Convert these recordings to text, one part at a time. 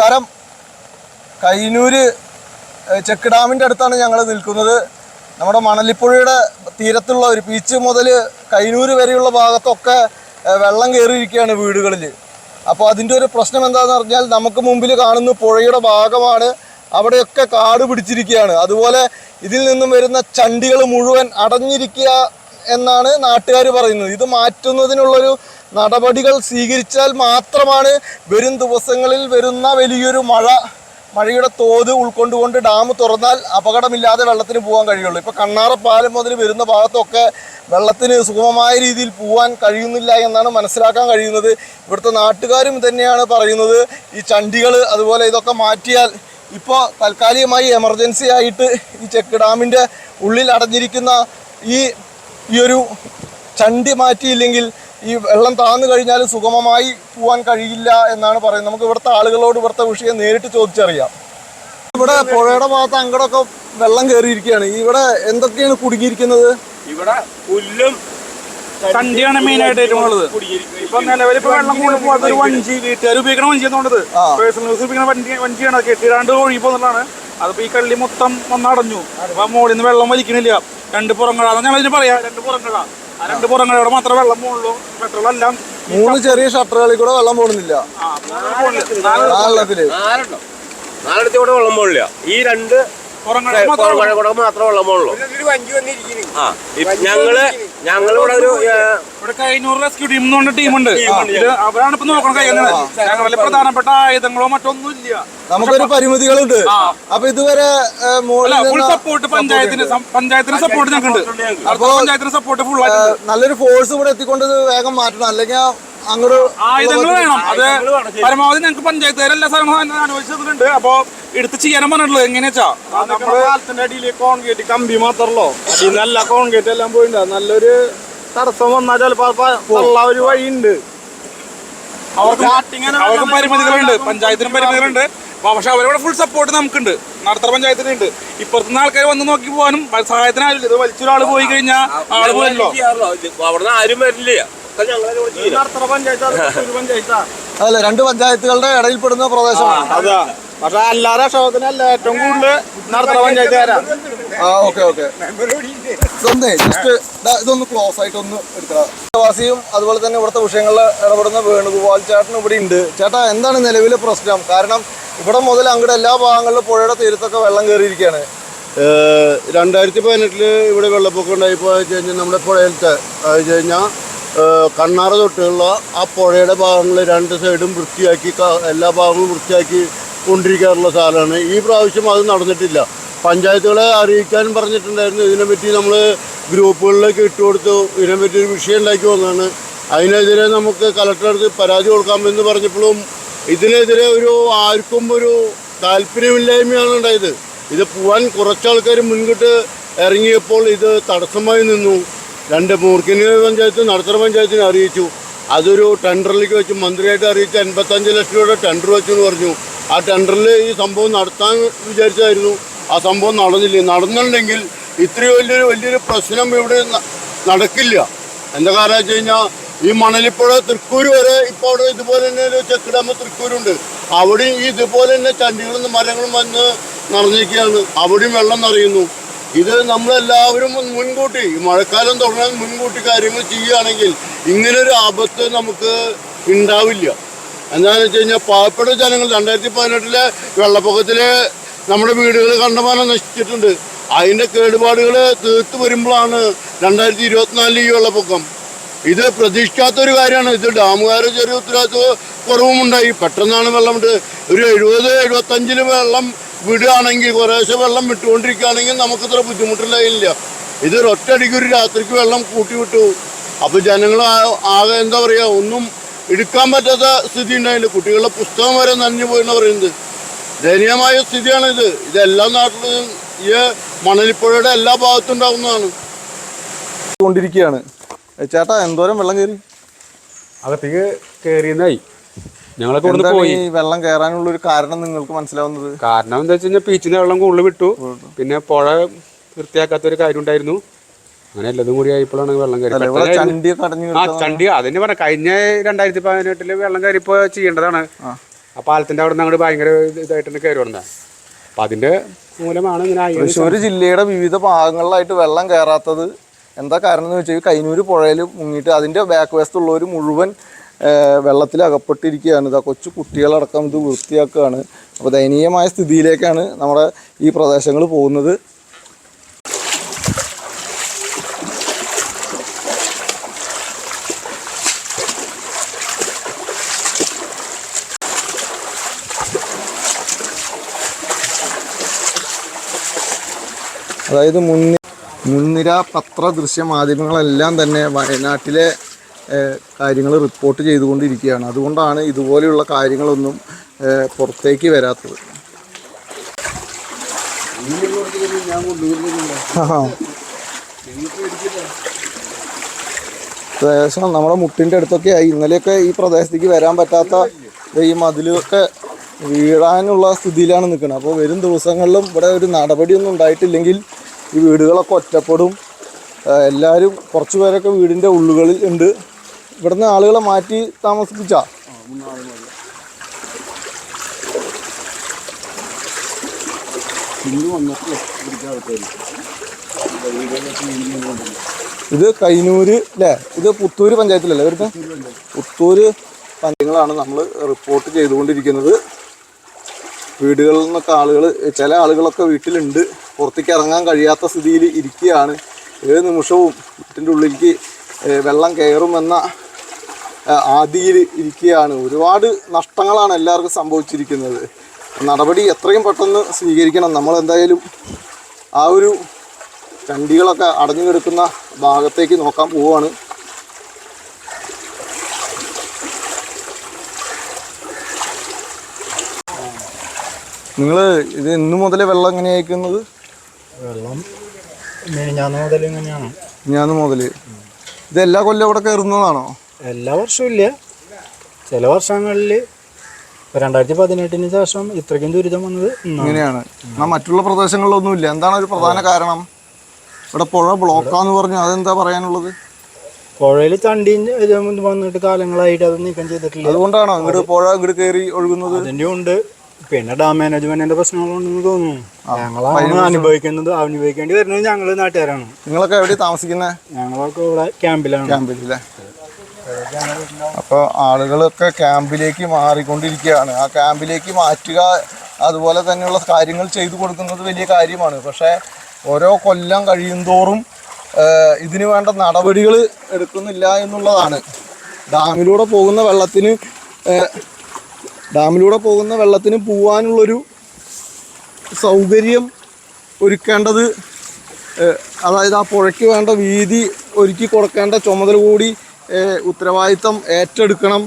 നമസ്കാരം. കൈനൂര് ചെക്ക് ഡാമിന്റെ അടുത്താണ് ഞങ്ങൾ നിൽക്കുന്നത്. നമ്മുടെ മണലിപ്പുഴയുടെ തീരത്തുള്ള ഒരു ബീച്ച് മുതൽ കൈനൂര് വരെയുള്ള ഭാഗത്തൊക്കെ വെള്ളം കയറിയിരിക്കുകയാണ് വീടുകളിൽ അപ്പോൾ അതിന്റെ ഒരു പ്രശ്നം എന്താണെന്ന് പറഞ്ഞാൽ നമുക്ക് മുമ്പിൽ കാണുന്ന പുഴയുടെ ഭാഗമാണ്. അവിടെയൊക്കെ കാട് പിടിച്ചിരിക്കുകയാണ്. അതുപോലെ ഇതിൽ നിന്നും വരുന്ന ചണ്ടികൾ മുഴുവൻ അടഞ്ഞിരിക്കുക എന്നാണ് നാട്ടുകാർ പറയുന്നത്. ഇത് മാറ്റുന്നതിനുള്ളൊരു നടപടികൾ സ്വീകരിച്ചാൽ മാത്രമാണ് വരും ദിവസങ്ങളിൽ വരുന്ന വലിയൊരു മഴ മഴയുടെ തോത് ഉൾക്കൊണ്ടുകൊണ്ട് ഡാം തുറന്നാൽ അപകടമില്ലാതെ വെള്ളത്തിന് പോകാൻ കഴിയുള്ളൂ. ഇപ്പോൾ കണ്ണാറ പാലം മുതൽ വരുന്ന ഭാഗത്തൊക്കെ വെള്ളത്തിന് സുഗമമായ രീതിയിൽ പോകാൻ കഴിയുന്നില്ല എന്നാണ് മനസ്സിലാക്കാൻ കഴിയുന്നത്. ഇവിടുത്തെ നാട്ടുകാരും തന്നെയാണ് പറയുന്നത്. ഈ ചണ്ടികൾ അതുപോലെ ഇതൊക്കെ മാറ്റിയാൽ ഇപ്പോൾ താൽക്കാലികമായി എമർജൻസി ആയിട്ട് ഈ ചെക്ക് ഡാമിന്റെ ഉള്ളിൽ അടഞ്ഞിരിക്കുന്ന ഈ ഈ ഒരു ചണ്ടി മാറ്റിയില്ലെങ്കിൽ ഈ വെള്ളം താന്നു കഴിഞ്ഞാൽ സുഗമമായി പോകാൻ കഴിയില്ല എന്നാണ് പറയുന്നത്. നമുക്ക് ഇവിടുത്തെ ആളുകളോട് ഇവിടുത്തെ വിഷയം നേരിട്ട് ചോദിച്ചറിയാം. ഇവിടെ പുഴയുടെ ഭാഗത്ത് അങ്ങടൊക്കെ വെള്ളം കയറിയിരിക്കുകയാണ്. ഇവിടെ എന്തൊക്കെയാണ് കുടുങ്ങിയിരിക്കുന്നത്? ഇവിടെ പുല്ലും ചണ്ടിയാണ് മെയിനായിട്ട് ഏറ്റവും ഉള്ളത്. ഇപ്പൊ നിലവിൽ ഇപ്പൊ വെള്ളം പോകാത്ത ഒരു വഞ്ചി വീട്ടുകാർ ഉപയോഗിക്കണ വഞ്ചി എന്നുള്ളത് പേഴ്സണൽ യൂസ് ഉപയോഗിക്കുന്ന വണ്ടി വഞ്ചിയാണ്. കെട്ടിടാണ്ട് ഒഴുകി പോകുന്നതാണ് അതിപ്പോ ഈ കള്ളി മൊത്തം ഒന്നടഞ്ഞു അപ്പൊ മോളിന്ന് നിന്ന് വെള്ളം വലിക്കണില്ല. രണ്ട് പുറങ്ങഴ ഞാൻ ഞങ്ങൾ ഇതിന് പറയാ. രണ്ട് ആ രണ്ട് പുറങ്ങഴയുടെ മാത്രമേ വെള്ളം പോകുള്ളൂ പെട്രോൾ എല്ലാം മൂന്ന് ചെറിയ ഷട്ടറുകളിൽ കൂടെ വെള്ളം പോകുന്നില്ല നാലെണ്ണം. നാലെടുത്ത് കൂടെ വെള്ളം പോകില്ല ഈ രണ്ട് പുറമഴ കൂടെ മാത്രമേ വെള്ളം പോകുള്ളൂ ഞങ്ങൾ ഞങ്ങളിവിടെ ഒരു ഇവിടെ കഴിഞ്ഞൂറ് റെസ്ക്യൂ ടീം എന്ന് പറഞ്ഞ ടീമുണ്ട്. ഇത് അവരാണ് ഇപ്പൊ നോക്കണം കഴിയുന്നത് ഞങ്ങളിൽ പ്രധാനപ്പെട്ട ആയുധങ്ങളോ മറ്റൊന്നും ഇല്ല. നമുക്കൊരു പരിമിതികളുണ്ട്. അപ്പൊ ഇതുവരെ ഫുൾ സപ്പോർട്ട് പഞ്ചായത്തിന് പഞ്ചായത്തിന് സപ്പോർട്ട് ഞങ്ങൾക്കുണ്ട് അടുത്ത പഞ്ചായത്തിന് സപ്പോർട്ട് ഫുൾ നല്ലൊരു ഫോഴ്സ് ഇവിടെ എത്തിക്കൊണ്ട് വേഗം മാറ്റണം. അല്ലെങ്കിൽ അങ്ങോട്ട് ആയുധങ്ങൾ വേണം. അത് പരമാവധി ഞങ്ങൾക്ക് പഞ്ചായത്തുകാരെല്ലാ സ്ഥലങ്ങളും അനുവദിച്ചിട്ടുണ്ട് അപ്പൊ എടുത്ത് ചെയ്യാനും പറഞ്ഞിട്ടുള്ളത്. എങ്ങനെയാച്ചാ? നമ്മുടെ പാലത്തിന്റെ അടിയിൽ കോൺക്രീറ്റ് കമ്പി മാത്രമല്ലോ. നല്ല കോൺക്രീറ്റ് എല്ലാം പോയിട്ടുണ്ട് നല്ലൊരു തടസ്സം വന്നാൽ ചിലപ്പോ തള്ളാൻ ഒരു വഴിയുണ്ട്. അവർക്ക് അവർക്ക് പരിമിതികളുണ്ട്. പഞ്ചായത്തിനും പരിമിതികളുണ്ട്. പക്ഷെ അവരോട് ഫുൾ സപ്പോർട്ട് നമുക്കുണ്ട്. നടത്തറ പഞ്ചായത്തിനുണ്ട്. ഇപ്പുറത്തുനിന്ന് ആൾക്കാർ വന്ന് നോക്കി പോകാനും സഹായത്തിന് ഇത് ഇത് വലിച്ചൊരാൾ പോയി കഴിഞ്ഞാൽ ആൾ പോയല്ലോ അവിടുന്ന് ആരും വരില്ല. അല്ല രണ്ട് പഞ്ചായത്തുകളുടെ ഇടയിൽപ്പെടുന്ന പ്രദേശമാണ്. അതാ. പക്ഷെ എല്ലാ രക്ഷകത്തിനല്ല ഏറ്റവും കൂടുതൽ നടത്തണ പഞ്ചായത്തുകാരാണ് ആ ഓക്കെ ഓക്കെ. സ്വന്തേ ജസ്റ്റ് ഇതൊന്ന് ക്ലോസ് ആയിട്ട് ഒന്ന് എടുക്കണം. വാസിയും അതുപോലെ തന്നെ ഇവിടുത്തെ വിഷയങ്ങളിൽ ഇടപെടുന്ന വേണുഗോപാൽ ചേട്ടൻ ഇവിടെ ഉണ്ട്. ചേട്ടാ എന്താണ് നിലവിലെ പ്രശ്നം? കാരണം ഇവിടെ മുതൽ അങ്ങോട്ട് എല്ലാ ഭാഗങ്ങളിലും പുഴയുടെ തീരത്തൊക്കെ വെള്ളം കയറിയിരിക്കുകയാണ്. രണ്ടായിരത്തി പതിനെട്ടിൽ ഇവിടെ വെള്ളപ്പൊക്കം ഉണ്ടായപ്പോൾ വെച്ച് കഴിഞ്ഞാൽ നമ്മുടെ പുഴയിലത്തെ അത് വെച്ച് കഴിഞ്ഞാൽ കണ്ണാറ തൊട്ടുള്ള ആ പുഴയുടെ ഭാഗങ്ങൾ രണ്ട് സൈഡും വൃത്തിയാക്കി എല്ലാ ഭാഗങ്ങളും വൃത്തിയാക്കി കൊണ്ടിരിക്കാറുള്ള സ്ഥലമാണ് ഈ പ്രാവശ്യം അത് നടന്നിട്ടില്ല. പഞ്ചായത്തുകളെ അറിയിക്കാൻ പറഞ്ഞിട്ടുണ്ടായിരുന്നു. ഇതിനെപ്പറ്റി നമ്മൾ ഗ്രൂപ്പുകളിലേക്ക് ഇട്ടുകൊടുത്തു ഇതിനെപ്പറ്റി ഒരു വിഷയം ഉണ്ടാക്കി വന്നതാണ്. അതിനെതിരെ നമുക്ക് കലക്ടർക്ക് പരാതി കൊടുക്കാമെന്ന് പറഞ്ഞപ്പോഴും ഇതിനെതിരെ ഒരു ആർക്കും ഒരു താല്പര്യമില്ലായ്മയാണ് ഉണ്ടായത്. ഇത് പോവാൻ കുറച്ചാൾക്കാർ മുൻകിട്ട് ഇറങ്ങിയപ്പോൾ ഇത് തടസ്സമായി നിന്നു. രണ്ട് മൂർക്കിനി പഞ്ചായത്ത് നടത്തറ പഞ്ചായത്തിനെ അറിയിച്ചു. അതൊരു ടെൻഡറിലേക്ക് വെച്ച് മന്ത്രിയായിട്ട് അറിയിച്ച് എൺപത്തഞ്ച് ലക്ഷം രൂപയുടെ ടെൻഡർ വെച്ചു എന്ന് പറഞ്ഞു. ആ ടെൻഡറിൽ ഈ സംഭവം നടത്താൻ വിചാരിച്ചായിരുന്നു ആ സംഭവം നടന്നില്ല. നടന്നിട്ടുണ്ടെങ്കിൽ ഇത്രയും വലിയൊരു വലിയൊരു പ്രശ്നം ഇവിടെ നടക്കില്ല. എന്താ കാരണം വെച്ച് കഴിഞ്ഞാൽ ഈ മണലിപ്പുഴ തൃക്കൂർ വരെ ഇപ്പോൾ അവിടെ ഇതുപോലെ തന്നെ ഒരു ചെക്ക് ഡാം തൃക്കൂരുണ്ട്. അവിടെയും ഈ ഇതുപോലെ തന്നെ ചണ്ടികളും മരങ്ങളും വന്ന് നിറഞ്ഞിരിക്കുകയാണ് അവിടെയും വെള്ളം നിറയുന്നു. ഇത് നമ്മളെല്ലാവരും മുൻകൂട്ടി മഴക്കാലം തുടങ്ങാൻ മുൻകൂട്ടി കാര്യങ്ങൾ ചെയ്യുകയാണെങ്കിൽ ഇങ്ങനൊരു ആപത്ത് നമുക്ക് ഉണ്ടാവില്ല. എന്താണെന്ന് വെച്ച് കഴിഞ്ഞാൽ പാവപ്പെട്ട ജനങ്ങൾ രണ്ടായിരത്തി പതിനെട്ടിലെ വെള്ളപ്പൊക്കത്തിൽ നമ്മുടെ വീടുകൾ കണ്ടമാനം നശിച്ചിട്ടുണ്ട്. അതിന്റെ കേടുപാടുകൾ തീർത്ത് വരുമ്പോഴാണ് രണ്ടായിരത്തി ഇരുപത്തിനാലിൽ ഈ വെള്ളപ്പൊക്കം. ഇത് പ്രതീക്ഷിക്കാത്തൊരു കാര്യമാണ്. ഇത് ഡാമുകാർ ചെറിയ ഉത്തരവാദിത്വ കുറവുമുണ്ടായി. പെട്ടെന്നാണ് വെള്ളം ഇട്ട് ഒരു എഴുപത് എഴുപത്തഞ്ചിൽ വെള്ളം വിടുകയാണെങ്കിൽ കുറേശ്ശെ വെള്ളം വിട്ടുകൊണ്ടിരിക്കുകയാണെങ്കിൽ നമുക്ക് ഇത്ര ബുദ്ധിമുട്ടില്ല ഇത് ഒറ്റയടിക്ക് ഒരു രാത്രിക്ക് വെള്ളം കൂട്ടി വിട്ടു അപ്പോൾ ജനങ്ങൾ ആകെ എന്താ പറയുക ഒന്നും എടുക്കാൻ പറ്റാത്ത സ്ഥിതി ഉണ്ടായില്ല കുട്ടികളുടെ പുസ്തകം വരെ നനഞ്ഞു പോയെന്ന് പറയുന്നത്. ദയനീയമായ സ്ഥിതിയാണ് ഇത് ഇതെല്ലാ നാട്ടിലും ഈ മണലിപ്പുഴയുടെ എല്ലാ ഭാഗത്തും ഉണ്ടാവുന്നതാണ്. കൊണ്ടിരിക്കുകയാണ്. ചേട്ടാ എന്തോരം വെള്ളം കയറി? അകത്തേക്ക് കയറിയെന്നായി ഞങ്ങളൊക്കെ ഇവിടുന്ന് പോയി. വെള്ളം കയറാനുള്ള ഒരു കാരണം നിങ്ങൾക്ക് മനസ്സിലാവുന്നത്? കാരണം എന്താ വെച്ച് കഴിഞ്ഞാൽ പീച്ചിന്റെ വെള്ളം കൂടുതൽ വിട്ടു. പിന്നെ പുഴ വൃത്തിയാക്കാത്ത ഒരു കാര്യം ഉണ്ടായിരുന്നു. അങ്ങനെ എല്ലതും കൂടി ആയപ്പോഴാണ് വെള്ളം കയറി. ആ ചണ്ടി അതിന് പറഞ്ഞ. കഴിഞ്ഞ രണ്ടായിരത്തി പതിനെട്ടിൽ വെള്ളം കയറിപ്പോ ചെയ്യേണ്ടതാണ്. ആ. പാലത്തിന്റെ അവിടെ നിന്ന് അങ്ങോട്ട് ഭയങ്കര ഇതായിട്ട് കയറി വന്നത് അപ്പം അതിന്റെ മൂലമാണ് ഇങ്ങനെ തൃശ്ശൂർ ജില്ലയുടെ വിവിധ ഭാഗങ്ങളിലായിട്ട് വെള്ളം കയറാത്തത് എന്താ കാരണം എന്ന് വെച്ചാൽ കൈനൂര് പുഴയിൽ മുങ്ങിയിട്ട് അതിന്റെ ബാക്ക് വശത്തുള്ളവർ മുഴുവൻ വെള്ളത്തിൽ അകപ്പെട്ടിരിക്കുകയാണ്. ഇതാ കൊച്ചു കുട്ടികളടക്കം ഇത് വൃത്തിയാക്കുകയാണ്. അപ്പോൾ ദയനീയമായ സ്ഥിതിയിലേക്കാണ് നമ്മുടെ ഈ പ്രദേശങ്ങൾ പോകുന്നത്. അതായത് മുൻനി മുൻനിര പത്ര ദൃശ്യ മാധ്യമങ്ങളെല്ലാം തന്നെ വയനാട്ടിലെ കാര്യങ്ങൾ റിപ്പോർട്ട് ചെയ്തുകൊണ്ടിരിക്കുകയാണ്. അതുകൊണ്ടാണ് ഇതുപോലെയുള്ള കാര്യങ്ങളൊന്നും പുറത്തേക്ക് വരാത്തത്. ഏകദേശം നമ്മുടെ മുട്ടിന്റെ അടുത്തൊക്കെ ആയി. ഇന്നലെയൊക്കെ ഈ പ്രദേശത്തേക്ക് വരാൻ പറ്റാത്ത ഈ മതിലൊക്കെ വീഴാനുള്ള സ്ഥിതിയിലാണ് നിൽക്കുന്നത്. അപ്പോൾ വരും ദിവസങ്ങളിലും ഇവിടെ ഒരു നടപടിയൊന്നും ഉണ്ടായിട്ടില്ലെങ്കിൽ ഈ വീടുകളൊക്കെ ഒറ്റപ്പെടും. എല്ലാവരും കുറച്ച് പേരൊക്കെ വീടിന്റെ ഉള്ളുകളിൽ ഉണ്ട്. ഇവിടുന്ന് ആളുകളെ മാറ്റി താമസിപ്പിച്ചാ? ഇത് കൈനൂര് അല്ലേ ഇത് പുത്തൂര് പഞ്ചായത്തിലല്ലേ വരുന്നത് പുത്തൂര് പഞ്ചായങ്ങളാണ് നമ്മൾ റിപ്പോർട്ട് ചെയ്തുകൊണ്ടിരിക്കുന്നത്. വീടുകളിൽ നിന്നൊക്കെ ആളുകൾ ചില ആളുകളൊക്കെ വീട്ടിലുണ്ട്. പുറത്തേക്ക് ഇറങ്ങാൻ കഴിയാത്ത സ്ഥിതിയിൽ ഇരിക്കുകയാണ്. ഏത് നിമിഷവും വീട്ടിന്റെ ഉള്ളിലേക്ക് വെള്ളം കയറുമെന്ന ആദിയിൽ ഇരിക്കുകയാണ്. ഒരുപാട് നഷ്ടങ്ങളാണ് എല്ലാവർക്കും സംഭവിച്ചിരിക്കുന്നത്. നടപടി എത്രയും പെട്ടെന്ന് സ്വീകരിക്കണം. നമ്മൾ എന്തായാലും ആ ഒരു ചണ്ടികളൊക്കെ അടഞ്ഞു കിടക്കുന്ന ഭാഗത്തേക്ക് നോക്കാൻ പോവുകയാണ് നിങ്ങൾ ഇത് ഇന്നു മുതലേ വെള്ളം എങ്ങനെയാ അയക്കുന്നത് വെള്ളം. മെനിഞ്ഞാന്ന് മുതൽ ഇങ്ങനെയാണ്. മുതൽ ഇത് എല്ലാ കൊല്ലം ഇവിടെ കയറുന്നതാണോ? എല്ലാ വർഷവും ഇല്ല. ചില വർഷങ്ങളിൽ രണ്ടായിരത്തി പതിനെട്ടിന് ശേഷം ഇത്രയ്ക്കും ദുരിതം വന്നത്. ഇങ്ങനെയാണ്. എന്നാൽ മറ്റുള്ള പ്രദേശങ്ങളിലൊന്നും ഇല്ല എന്താണ് ഒരു പ്രധാന കാരണം? ഇവിടെ പുഴ ബ്ലോക്കാന്ന് പറഞ്ഞു അതെന്താ പറയാനുള്ളത്? പുഴയിൽ തണ്ടിന് ഇത് വന്നിട്ട് കാലങ്ങളായിട്ട് അത് നീക്കം ചെയ്തിട്ടില്ല. അതുകൊണ്ടാണോ ഇങ്ങോട്ട് പുഴ ഇങ്ങോട്ട് കയറി ഒഴുകുന്നത്? അതിന്റെ ഉണ്ട്. പിന്നെ ഡാം മാനേജ്മെന്റിന്റെ പ്രശ്നങ്ങളുണ്ടെന്ന് തോന്നുന്നു. ഞങ്ങളാണ് അനുഭവിക്കുന്നത് അനുഭവിക്കേണ്ടി വരുന്നത് ഞങ്ങൾ നാട്ടുകാരാണ്. നിങ്ങളൊക്കെ എവിടെ താമസിക്കുന്നത് ഞങ്ങളൊക്കെ ഇവിടെ ക്യാമ്പിലാണ്. ക്യാമ്പിലല്ലേ? അപ്പോൾ ആളുകളൊക്കെ ക്യാമ്പിലേക്ക് മാറിക്കൊണ്ടിരിക്കുകയാണ്. ആ ക്യാമ്പിലേക്ക് മാറ്റുക അതുപോലെ തന്നെയുള്ള കാര്യങ്ങൾ ചെയ്തു കൊടുക്കുന്നത് വലിയ കാര്യമാണ്. പക്ഷേ ഓരോ കൊല്ലം കഴിയുന്തോറും ഇതിനു വേണ്ട നടപടികൾ എടുക്കുന്നില്ല എന്നുള്ളതാണ്. ഡാമിലൂടെ പോകുന്ന വെള്ളത്തിന് ഡാമിലൂടെ പോകുന്ന വെള്ളത്തിന് പോവാനുള്ളൊരു സൗകര്യം ഒരുക്കേണ്ടത് അതായത് ആ പുഴയ്ക്ക് വേണ്ട വീതി ഒരുക്കി കൊടുക്കേണ്ട ചുമതല കൂടി ഉത്തരവാദിത്തം ഏറ്റെടുക്കണം.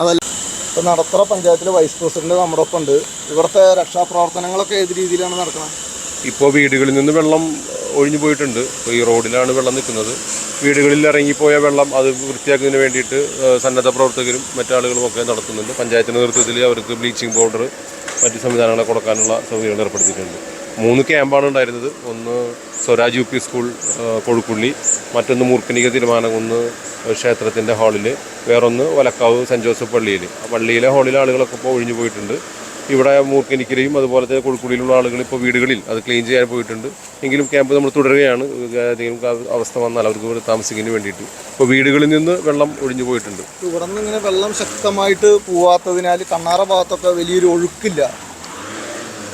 അതല്ല ഇപ്പോൾ നടത്തറ പഞ്ചായത്തിലെ വൈസ് പ്രസിഡന്റ് നമ്മുടെ ഒപ്പം ഉണ്ട് ഇവിടുത്തെ രക്ഷാപ്രവർത്തനങ്ങളൊക്കെ ഏത് രീതിയിലാണ് നടക്കുന്നത് ഇപ്പോൾ വീടുകളിൽ നിന്ന് വെള്ളം ഒഴിഞ്ഞു പോയിട്ടുണ്ട്. ഇപ്പോൾ ഈ റോഡിലാണ് വെള്ളം നിൽക്കുന്നത്. വീടുകളിൽ ഇറങ്ങിപ്പോയ വെള്ളം അത് വൃത്തിയാക്കുന്നതിന് വേണ്ടിയിട്ട് സന്നദ്ധ പ്രവർത്തകരും മറ്റാളുകളും ഒക്കെ നടത്തുന്നുണ്ട്. പഞ്ചായത്തിന്റെ നേതൃത്വത്തിൽ അവർക്ക് ബ്ലീച്ചിങ് പൗഡർ മറ്റ് സംവിധാനങ്ങളെ കൊടുക്കാനുള്ള സൗകര്യങ്ങൾ ഏർപ്പെടുത്തിയിട്ടുണ്ട്. മൂന്ന് ക്യാമ്പാണ് ഉണ്ടായിരുന്നത്. ഒന്ന് Swaraj U P school Kozhukkully മറ്റൊന്ന് മൂർക്കനിക തിരുമാനകുന്ന് ക്ഷേത്രത്തിന്റെ ഹാളിൽ വേറൊന്ന് വലക്കാവ് സെന്റ് ജോസഫ് പള്ളിയിൽ ആ പള്ളിയിലെ ഹാളിലെ ആളുകളൊക്കെ ഇപ്പോൾ ഒഴിഞ്ഞു പോയിട്ടുണ്ട്. ഇവിടെ മൂർക്കനിക്കരയും അതുപോലെ തന്നെ കുഴിക്കുടിയിലുള്ള ആളുകൾ ഇപ്പോൾ വീടുകളിൽ അത് ക്ലീൻ ചെയ്യാൻ പോയിട്ടുണ്ട്. എങ്കിലും ക്യാമ്പ് നമ്മൾ തുടരുകയാണ്. ഏതെങ്കിലും അവസ്ഥ വന്നാൽ അവർക്ക് താമസിക്കുന്നതിന് വേണ്ടിയിട്ട്. ഇപ്പോൾ വീടുകളിൽ നിന്ന് വെള്ളം ഒഴിഞ്ഞു പോയിട്ടുണ്ട്. ഇവിടെ നിന്ന് ഇങ്ങനെ വെള്ളം ശക്തമായിട്ട് പോവാത്തതിനാൽ കണ്ണാറ ഭാഗത്തൊക്കെ വലിയൊരു ഒഴുക്കില്ല.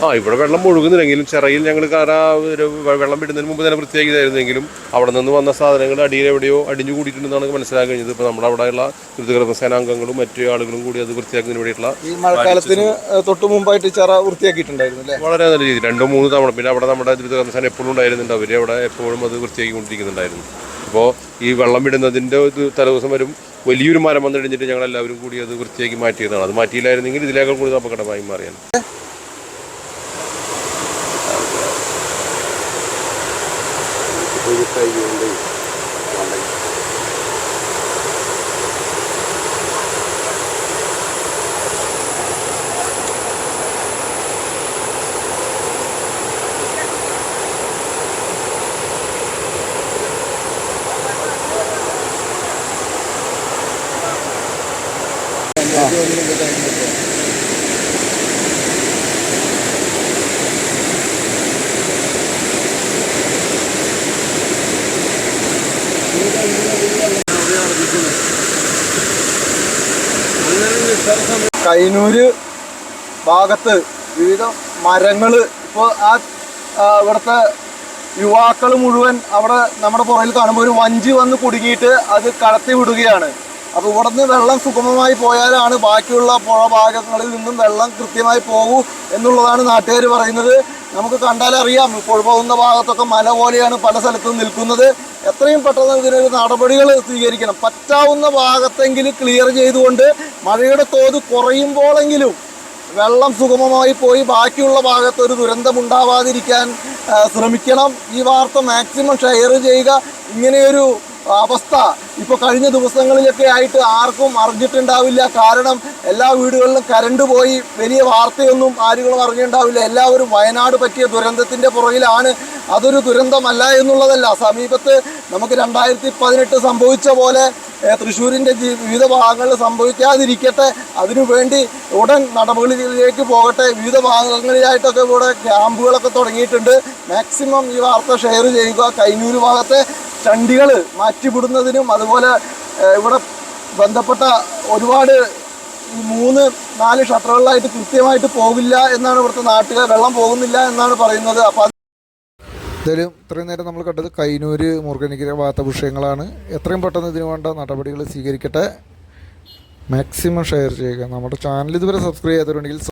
ആ ഇവിടെ വെള്ളം ഒഴുകുന്നില്ലെങ്കിലും ചിറയിൽ ഞങ്ങൾ കാരാ ഒരു വെള്ളം വിടുന്നതിന് മുമ്പ് തന്നെ വൃത്തിയാക്കിയതായിരുന്നെങ്കിലും അവിടെ നിന്ന് വന്ന സാധനങ്ങൾ അടിയിൽ എവിടെയോ അടിഞ്ഞു കൂടിയിട്ടുണ്ടെന്നാണ് മനസ്സിലാക്കാൻ കഴിഞ്ഞത്. ഇപ്പോൾ നമ്മുടെ അവിടെയുള്ള ദ്രുതകർമ്മ സേനാംഗങ്ങളും മറ്റു ആളുകളും കൂടി അത് വൃത്തിയാക്കുന്നതിന് വേണ്ടിയിട്ടുള്ള ഈ മഴക്കാലത്തിന് തൊട്ട് മുമ്പായിട്ട് ചിറ വൃത്തിയാക്കിയിട്ടുണ്ടായിരുന്നു വളരെ നല്ല രീതിയിൽ. രണ്ടോ മൂന്ന് തവണ. പിന്നെ അവിടെ നമ്മുടെ ദ്രുതകർമ്മ സേന എപ്പോഴും ഉണ്ടായിരുന്നുണ്ട്. അവർ അവിടെ എപ്പോഴും അത് വൃത്തിയാക്കിക്കൊണ്ടിരിക്കുന്നുണ്ടായിരുന്നു. അപ്പോൾ ഈ വെള്ളം വിടുന്നതിന്റെ ഒരു തലേദിവസം വരും വലിയൊരു മരം വന്നിടിഞ്ഞിട്ട് ഞങ്ങൾ എല്ലാവരും കൂടി അത് വൃത്തിയാക്കി മാറ്റിയതാണ്. അത് മാറ്റിയില്ലായിരുന്നെങ്കിൽ ഇതിലേക്കാൾ കൂടുതൽ അപകടമായി മാറിയാണ് ഒഴുക്കായി വീണ്ടും ഉണ്ടെങ്കിൽ കൈനൂര് ഭാഗത്ത് വിവിധ മരങ്ങൾ ഇപ്പോൾ ആ ഇവിടുത്തെ യുവാക്കൾ മുഴുവൻ അവിടെ നമ്മുടെ പുറകിൽ കാണുമ്പോൾ ഒരു വഞ്ചി വന്ന് കുടുങ്ങിയിട്ട് അത് കടത്തി വിടുകയാണ്. അപ്പോൾ ഇവിടുന്ന് വെള്ളം സുഗമമായി പോയാലാണ് ബാക്കിയുള്ള പുഴ ഭാഗങ്ങളിൽ നിന്നും വെള്ളം കൃത്യമായി പോകൂ എന്നുള്ളതാണ് നാട്ടുകാർ പറയുന്നത്. നമുക്ക് കണ്ടാലറിയാം പുഴ പോകുന്ന ഭാഗത്തൊക്കെ മല പോലെയാണ് പല സ്ഥലത്തും നിൽക്കുന്നത്. എത്രയും പെട്ടെന്ന് ഇതിനൊരു നടപടികൾ സ്വീകരിക്കണം. പറ്റാവുന്ന ഭാഗത്തെങ്കിലും ക്ലിയർ ചെയ്തുകൊണ്ട് മഴയുടെ തോത് കുറയുമ്പോഴെങ്കിലും വെള്ളം സുഗമമായി പോയി ബാക്കിയുള്ള ഭാഗത്ത് ഒരു ദുരന്തം ഉണ്ടാവാതിരിക്കാൻ ശ്രമിക്കണം. ഈ വാർത്ത മാക്സിമം ഷെയർ ചെയ്യുക. ഇങ്ങനെയൊരു അവസ്ഥ. ഇപ്പോൾ കഴിഞ്ഞ ദിവസങ്ങളിലൊക്കെ ആയിട്ട് ആർക്കും അറിഞ്ഞിട്ടുണ്ടാവില്ല. കാരണം എല്ലാ വീടുകളിലും കരണ്ട് പോയി. വലിയ വാർത്തയൊന്നും ആരുകളും അറിഞ്ഞിട്ടുണ്ടാവില്ല. എല്ലാവരും വയനാട് പറ്റിയ ദുരന്തത്തിന്റെ പുറകിലാണ്. അതൊരു ദുരന്തമല്ല എന്നുള്ളതല്ല. സമീപത്ത് നമുക്ക് രണ്ടായിരത്തി പതിനെട്ട് സംഭവിച്ച പോലെ തൃശ്ശൂരിന്റെ വിവിധ ഭാഗങ്ങളിൽ സംഭവിക്കാതിരിക്കട്ടെ. അതിനുവേണ്ടി ഉടൻ നടപടികളിലേക്ക് പോകട്ടെ. വിവിധ ഭാഗങ്ങളിലായിട്ടൊക്കെ ഇവിടെ ക്യാമ്പുകളൊക്കെ തുടങ്ങിയിട്ടുണ്ട്. മാക്സിമം ഈ വാർത്ത ഷെയർ ചെയ്യുക. കൈനൂര് ഭാഗത്തെ ചണ്ടികൾ മാറ്റിവിടുന്നതിനും അതുപോലെ ഇവിടെ ബന്ധപ്പെട്ട ഒരുപാട് മൂന്ന് നാല് ഷട്ടറുകളിലായിട്ട് കൃത്യമായിട്ട് പോകില്ല എന്നാണ് ഇവിടുത്തെ നാട്ടുകാർ വെള്ളം പോകുന്നില്ല എന്നാണ് പറയുന്നത്. അപ്പോൾ എന്തായാലും ഇത്രയും നേരം നമ്മൾ കണ്ടത് കൈനൂര് മുറുകനിക്കര ഭാഗത്തെ വിഷയങ്ങളാണ് എത്രയും പെട്ടെന്ന് ഇതിനു വേണ്ട നടപടികൾ സ്വീകരിക്കട്ടെ. മാക്സിമം ഷെയർ ചെയ്യുക. നമ്മുടെ ചാനൽ ഇതുവരെ സബ്സ്ക്രൈബ് ചെയ്യാത്തവരുണ്ടെങ്കിൽ